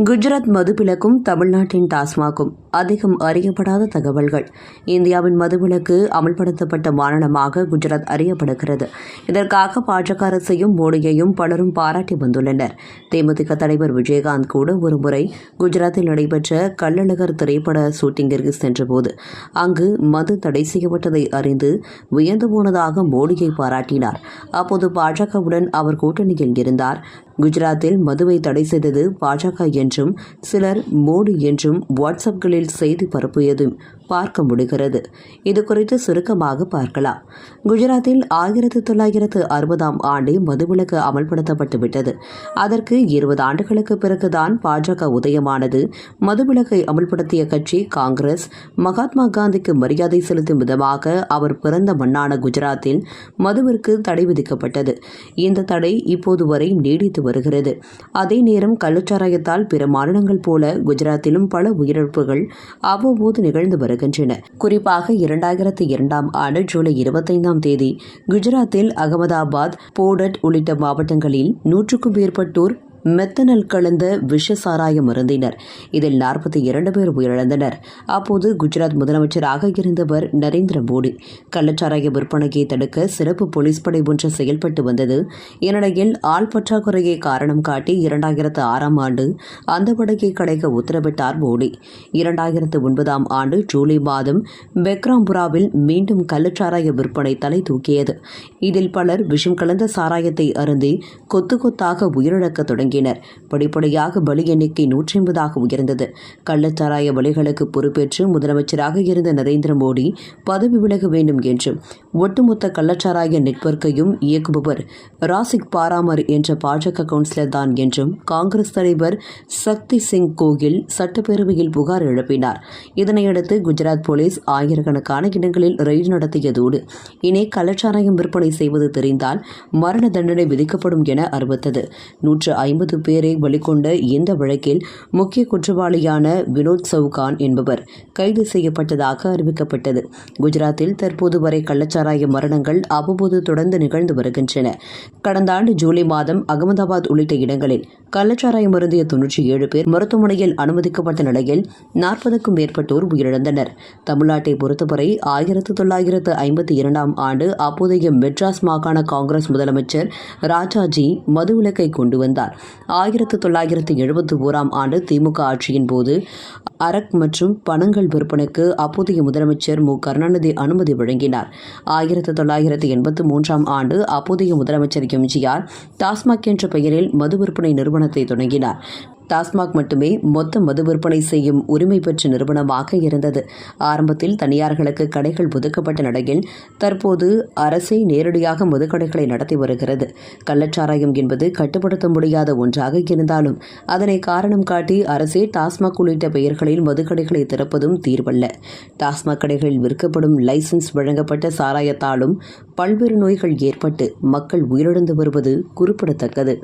குஜராத் மதுவிலக்கும் தமிழ்நாட்டின் டாஸ்மாகும். அதிகம் அறியப்படாத தகவல்கள். இந்தியாவின் மதுவிலக்கு அமல்படுத்தப்பட்ட மாநிலமாக குஜராத் அறியப்படுகிறது. இதற்காக பாஜக அரசையும் மோடியையும் பலரும் பாராட்டி வந்துள்ளனர். தேமுதிக தலைவர் விஜயகாந்த் கூட ஒருமுறை குஜராத்தில் நடைபெற்ற கள்ளழகர் திரைப்பட ஷூட்டிங்கிற்கு சென்றபோது அங்கு மது தடை செய்யப்பட்டதை அறிந்து வியந்து போனதாக மோடியை பாராட்டினார். அப்போது பாஜகவுடன் அவர் கூட்டணியில் இருந்தார். குஜராத்தில் மதுவை தடை செய்தது பாஜக என்றும் சிலர் மோடி என்றும் வாட்ஸ்அப்களில் செய்தி பரப்பியதும் பார்க்க முடிகிறது. இது குறித்து சுருக்கமாக பார்க்கலாம். குஜராத்தில் ஆயிரத்தி தொள்ளாயிரத்து அறுபதாம் ஆண்டே மதுவிலக்கு அமல்படுத்தப்பட்டு விட்டது. அதற்கு இருபது ஆண்டுகளுக்கு பிறகுதான் பாஜக உதயமானது மதுவிலக்கை அமல்படுத்திய கட்சி காங்கிரஸ் மகாத்மா காந்திக்கு மரியாதை செலுத்தும் விதமாக அவர் பிறந்த மண்ணான குஜராத்தில் மதுவிற்கு தடை விதிக்கப்பட்டது. இந்த தடை இப்போது வரை நீடித்து வருகிறது. அதே நேரம் கள்ளச்சாராயத்தால் பிற மாநிலங்கள் போல குஜராத்திலும் பல உயிரிழப்புகள் அவ்வப்போது நிகழ்ந்து வருகின்றன. குறிப்பாக இரண்டாயிரத்தி இரண்டாம் ஆண்டு ஜூலை இருபத்தைந்தாம் தேதி குஜராத்தில் அகமதாபாத் போடட் உள்ளிட்ட மாவட்டங்களில் நூற்றுக்கும் மேற்பட்டோர் மெத்தனல் கலந்த விஷ சாராயம் அருந்தினர் இதில் நாற்பத்தி இரண்டு பேர் உயிரிழந்தனர். அப்போது குஜராத் முதலமைச்சராக இருந்தவர் நரேந்திர மோடி. கள்ளச்சாராய விற்பனையை தடுக்க சிறப்பு போலீஸ் படை ஒன்று செயல்பட்டு வந்தது. இந்நிலையில் ஆள் பற்றாக்குறையை காரணம் காட்டி இரண்டாயிரத்து ஆறாம் ஆண்டு அந்த படையை கடைக்க உத்தரவிட்டார் மோடி. இரண்டாயிரத்து ஒன்பதாம் ஆண்டு ஜூலை மாதம் பெக்ராம்புராவில் மீண்டும் கள்ளச்சாராய விற்பனை தலை தூக்கியது. இதில் பலர் விஷம் கலந்த சாராயத்தை அருந்தி கொத்து கொத்தாக உயிரிழக்க தொடங்கி தொடங்கினர் படிப்படியாக பலி எண்ணிக்கை நூற்றி ஐம்பதாக உயர்ந்தது. கள்ளச்சாராய பலிகளுக்கு பொறுப்பேற்று முதலமைச்சராக இருந்த நரேந்திர மோடி பதவி விலக வேண்டும் என்றும் ஒட்டுமொத்த கள்ளச்சாராய நெட்வொர்க்கையும் இயக்குபவர் ராசிக் பாராமர் என்ற பாஜக கவுன்சிலர் தான் என்றும் காங்கிரஸ் தலைவர் சக்தி சிங் கோகில் சட்டப்பேரவையில் புகார் எழுப்பினார். இதனையடுத்து குஜராத் போலீஸ் ஆயிரக்கணக்கான இடங்களில் ரெய்டு நடத்தியதோடு இனி கள்ளச்சாராயம் விற்பனை செய்வது தெரிந்தால் மரண தண்டனை விதிக்கப்படும் என அறிவித்தது. நூற்று ஐம்பது பேரை வெளிக்கொண்ட இந்த வழக்கில் முக்கிய குற்றவாளியான வினோத் சவுகான் என்பவர் கைது செய்யப்பட்டதாக அறிவிக்கப்பட்டது. குஜராத்தில் தற்போது வரை கள்ளச்சாராய மரணங்கள் அவ்வப்போது தொடர்ந்து நிகழ்ந்து வருகின்றன. கடந்த ஆண்டு ஜூலை மாதம் அகமதாபாத் உள்ளிட்ட இடங்களில் கள்ளச்சாராயம் மருந்திய தொன்னூற்றி ஏழு பேர் மருத்துவமனையில் அனுமதிக்கப்பட்ட நிலையில் நாற்பதுக்கும் மேற்பட்டோர் உயிரிழந்தனர். தமிழ்நாட்டை பொறுத்தவரை ஆயிரத்து தொள்ளாயிரத்து ஐம்பத்தி இரண்டாம் ஆண்டு அப்போதைய மெட்ராஸ் மாகாண காங்கிரஸ் முதலமைச்சர் ராஜாஜி மதுவிலக்கை கொண்டு வந்தார். ஆயிரத்து தொள்ளாயிரத்து எழுபத்தி ஓராம் ஆண்டு திமுக ஆட்சியின் போது அரக் மற்றும் பணங்கள் விற்பனைக்கு அப்போதைய முதலமைச்சர் மு. கருணாநிதி அனுமதி வழங்கினார். ஆயிரத்து தொள்ளாயிரத்து எண்பத்து மூன்றாம் ஆண்டு அப்போதைய முதலமைச்சர் எம்ஜிஆர் டாஸ்மாக் என்ற பெயரில் மது விற்பனை நிறுவனத்தை தொடங்கினார். டாஸ்மாக் மட்டுமே மொத்த மது விற்பனை செய்யும் உரிமை பெற்ற நிறுவனமாக இருந்தது. ஆரம்பத்தில் தனியார்களுக்கு கடைகள் ஒதுக்கப்பட்ட நிலையில் தற்போது அரசே நேரடியாக மதுக்கடைகளை நடத்தி வருகிறது. கள்ளச்சாராயம் என்பது கட்டுப்படுத்த முடியாத ஒன்றாக இருந்தாலும் அதனை காரணம் காட்டி அரசே டாஸ்மாக் உள்ளிட்ட பெயர்களில் மதுக்கடைகளை திறப்பதும் தீர்வல்ல. டாஸ்மாக் கடைகளில் விற்கப்படும் லைசன்ஸ் வழங்கப்பட்ட சாராயத்தாலும் பல்வேறு நோய்கள் ஏற்பட்டு மக்கள் உயிரிழந்து வருவது குறிப்பிடத்தக்கது.